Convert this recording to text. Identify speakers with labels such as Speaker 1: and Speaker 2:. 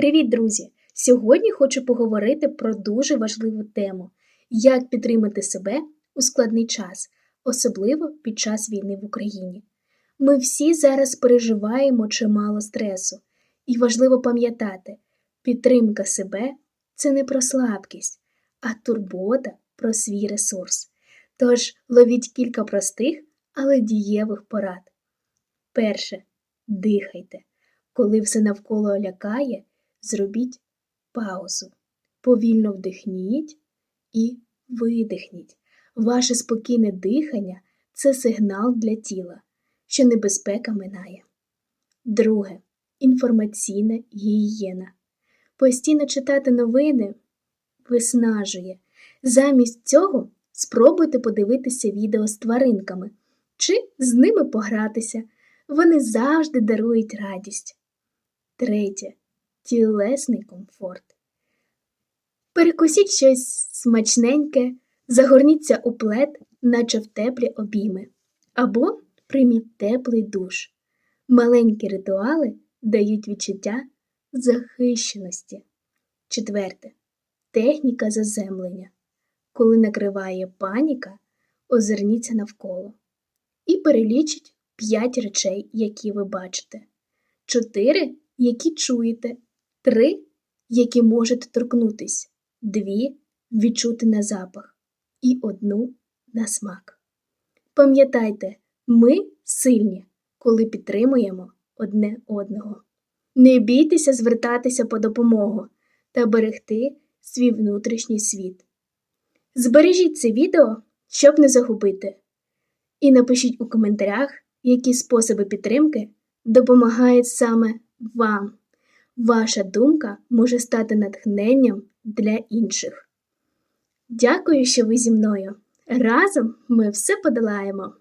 Speaker 1: Привіт, друзі! Сьогодні хочу поговорити про дуже важливу тему: як підтримати себе у складний час, особливо під час війни в Україні. Ми всі зараз переживаємо чимало стресу, і важливо пам'ятати, підтримка себе це не про слабкість, а турбота про свій ресурс. Тож ловіть кілька простих, але дієвих порад. Перше. Дихайте. Коли все навколо лякає, зробіть паузу. Повільно вдихніть і видихніть. Ваше спокійне дихання це сигнал для тіла, що небезпека минає. Друге. Інформаційна гігієна. Постійно читати новини виснажує. Замість цього спробуйте подивитися відео з тваринками чи з ними погратися. Вони завжди дарують радість. Третє. Тілесний комфорт. Перекусіть щось смачненьке, загорніться у плед, наче в теплі обійми, або прийміть теплий душ. Маленькі ритуали дають відчуття захищеності. Четверте. Техніка заземлення. Коли накриває паніка, озирніться навколо і перелічіть 5 речей, які ви бачите, 4, які чуєте, 3, які можете торкнутись, 2 відчути на запах і одну на смак. Пам'ятайте, ми сильні, коли підтримуємо одне одного. Не бійтеся звертатися по допомогу та берегти свій внутрішній світ. Збережіть це відео, щоб не загубити. І напишіть у коментарях, які способи підтримки допомагають саме вам. Ваша думка може стати натхненням для інших. Дякую, що ви зі мною. Разом ми все подолаємо.